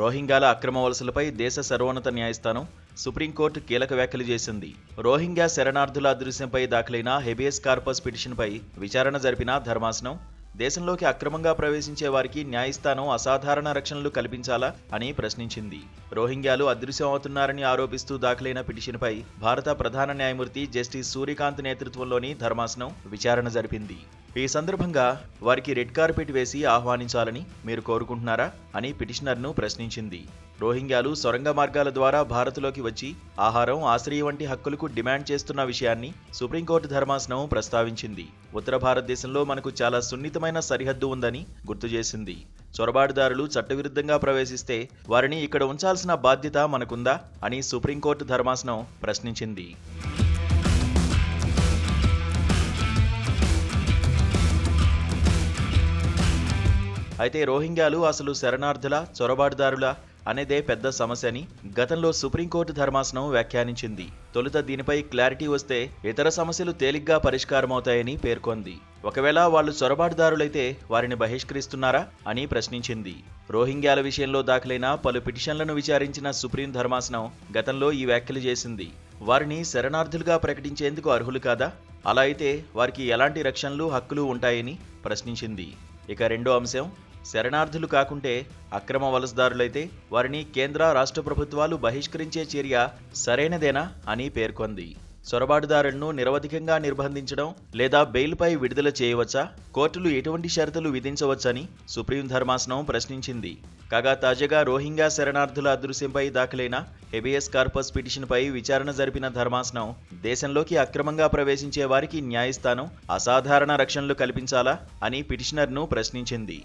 రోహింగ్యాల అక్రమ వలసలపై దేశ సర్వోన్నత న్యాయస్థానం సుప్రీంకోర్టు కీలక వ్యాఖ్యలు చేసింది. రోహింగ్యా శరణార్థుల అదృశ్యంపై దాఖలైన హెబియస్ కార్పస్ పిటిషన్పై విచారణ జరిపిన ధర్మాసనం దేశంలోకి అక్రమంగా ప్రవేశించే వారికి న్యాయస్థానం అసాధారణ రక్షణలు కల్పించాలా అని ప్రశ్నించింది. రోహింగ్యాలు అదృశ్యం అవుతున్నారని ఆరోపిస్తూ దాఖలైన పిటిషన్పై భారత ప్రధాన న్యాయమూర్తి జస్టిస్ సూర్యకాంత్ నేతృత్వంలోని ధర్మాసనం విచారణ జరిపింది. ఈ సందర్భంగా వారికి రెడ్ కార్పెట్ వేసి ఆహ్వానించాలని మీరు కోరుకుంటున్నారా అని పిటిషనర్ను ప్రశ్నించింది. రోహింగ్యాలు సొరంగ మార్గాల ద్వారా భారత్లోకి వచ్చి ఆహారం ఆశ్రయం వంటి హక్కులకు డిమాండ్ చేస్తున్న విషయాన్ని సుప్రీంకోర్టు ధర్మాసనం ప్రస్తావించింది. ఉత్తర భారతదేశంలో మనకు చాలా సున్నితమైన సరిహద్దు ఉందని గుర్తు చేసింది. చొరబాటుదారులు చట్టవిరుద్ధంగా ప్రవేశిస్తే వారిని ఇక్కడ ఉంచాల్సిన బాధ్యత మనకుందా అని సుప్రీంకోర్టు ధర్మాసనం ప్రశ్నించింది. అయితే రోహింగ్యాలు అసలు శరణార్థుల చొరబాటుదారుల అనేదే పెద్ద సమస్య అని గతంలో సుప్రీంకోర్టు ధర్మాసనం వ్యాఖ్యానించింది. తొలుత దీనిపై క్లారిటీ వస్తే ఇతర సమస్యలు తేలిగ్గా పరిష్కారమవుతాయని పేర్కొంది. ఒకవేళ వాళ్ళు చొరబాటుదారులైతే వారిని బహిష్కరిస్తున్నారా అని ప్రశ్నించింది. రోహింగ్యాల విషయంలో దాఖలైన పలు పిటిషన్లను విచారించిన సుప్రీం ధర్మాసనం గతంలో ఈ వ్యాఖ్యలు చేసింది. వారిని శరణార్థులుగా ప్రకటించేందుకు అర్హులు కాదా? అలా అయితే వారికి ఎలాంటి రక్షణలు హక్కులు ఉంటాయని ప్రశ్నించింది. ఇక రెండో అంశం శరణార్థులు కాకుంటే అక్రమ వలసదారులైతే వారిని కేంద్ర రాష్ట్ర ప్రభుత్వాలు బహిష్కరించే చర్య సరైనదేనా అని పేర్కొంది. చొరబాటుదారులను నిరవధికంగా నిర్బంధించడం లేదా బెయిల్పై విడుదల చేయవచ్చా? కోర్టులు ఎటువంటి షరతులు విధించవచ్చని సుప్రీం ధర్మాసనం ప్రశ్నించింది. కాగా తాజాగా రోహింగ్యా శరణార్థుల అదృశ్యంపై దాఖలైన హెబియస్ కార్పస్ పిటిషన్పై విచారణ జరిపిన ధర్మాసనం దేశంలోకి అక్రమంగా ప్రవేశించే వారికి న్యాయస్థానం అసాధారణ రక్షణలు కల్పించాలా అని పిటిషనర్ను ప్రశ్నించింది.